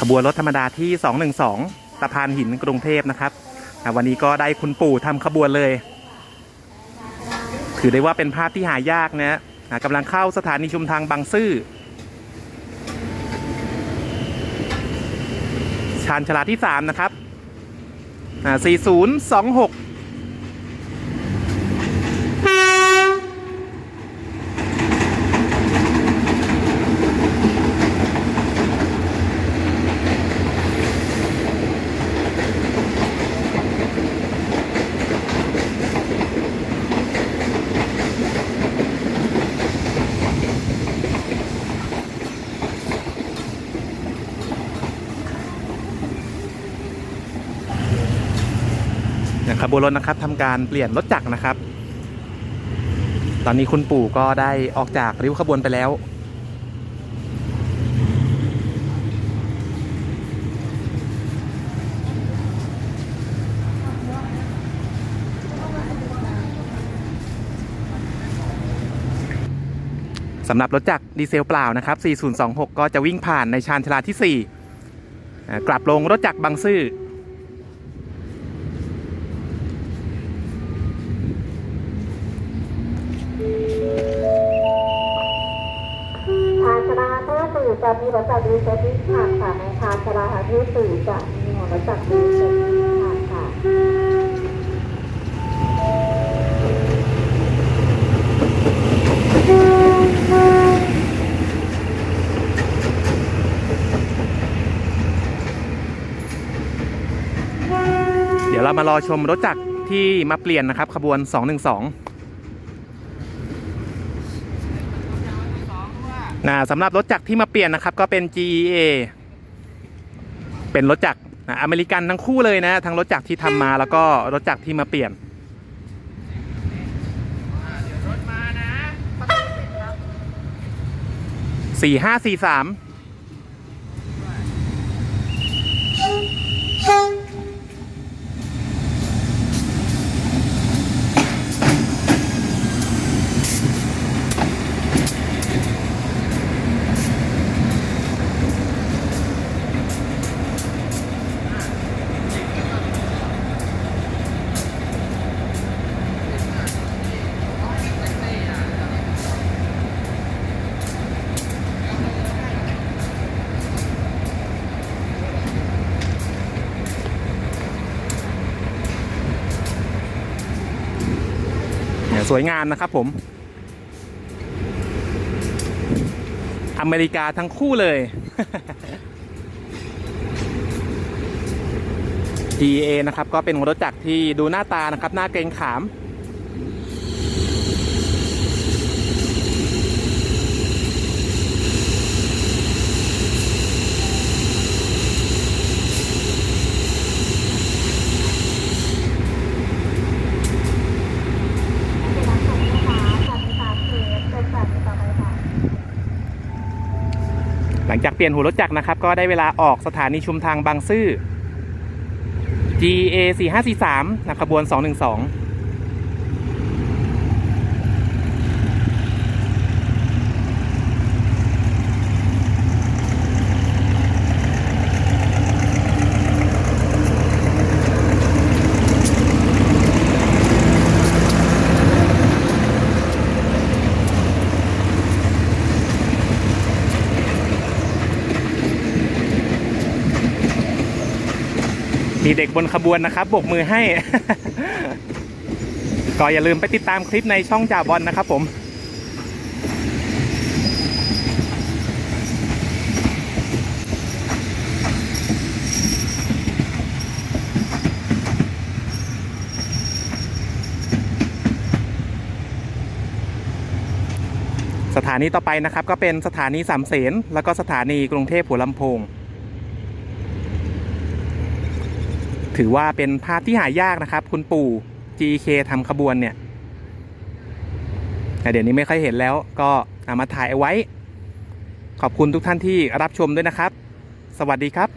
ขบวนรถธรรมดาที่ 212สะพานหินกรุงเทพนะครับวันนี้ก็ได้คุณปู่ทำขบวนเลย ถือได้ว่าเป็นภาพที่หายากนะอะกำลังเข้าสถานีชุมทางบางซื่อชานชาลาที่ 3 นะครับอ่า4026 ขบวนรถนะครับทำการเปลี่ยนรถจักรนะครับ ตอนนี้คุณปู่ก็ได้ออกจากริ้วขบวนไปแล้ว สำหรับรถจักรดีเซลเปล่านะครับ 4026 ก็จะวิ่งผ่านในชานชาลาที่4อ่กลับลงรถจักรบางซื่อ จะมีรถจักรดีเซลวิ่งผ่านค่ะในชานชาลาที่สี่จะมีหัวรถจักรดีเซลวิ่งผ่านค่ะเดี๋ยวเรามารอชมรถจักรที่มาเปลี่ยนนะครับ ขบวน 212 นะสำหรับรถจักรที่มาเปลี่ยนนะครับ ก็เป็น GEA เป็นรถจักรนะอเมริกันทั้งคู่เลยนะทั้งรถจักรที่ทำมาแล้วก็รถจักรที่มาเปลี่ยนสี่ห้าสี่สาม เนี่ยสวยงามนะครับผม อเมริกาทั้งคู่เลย GA นะครับก็เป็นรถจักรที่ดูหน้าตานะครับ หน้าเกรงขาม หลังจากเปลี่ยนหัวรถจักรนะครับ ก็ได้เวลาออกสถานีชุมทางบางซื่อ GA 4543นะขบวน 212 มีเด็กบนขบวนนะครับบกมือให้ ก็อย่าลืมไปติดตามคลิปในช่องจ่าบอลนะครับผมสถานีต่อไปนะครับก็เป็นสถานีสามเสนแล้วก็สถานีกรุงเทพหัวลำโพง ถือว่าเป็นภาพที่หายากนะครับ คุณปู่ GK ทำขบวนเนี่ยเดี๋ยวนี้ไม่ค่อยเห็นแล้วก็เอามาถ่ายเอาไว้ ขอบคุณทุกท่านที่รับชมด้วยนะครับ สวัสดีครับ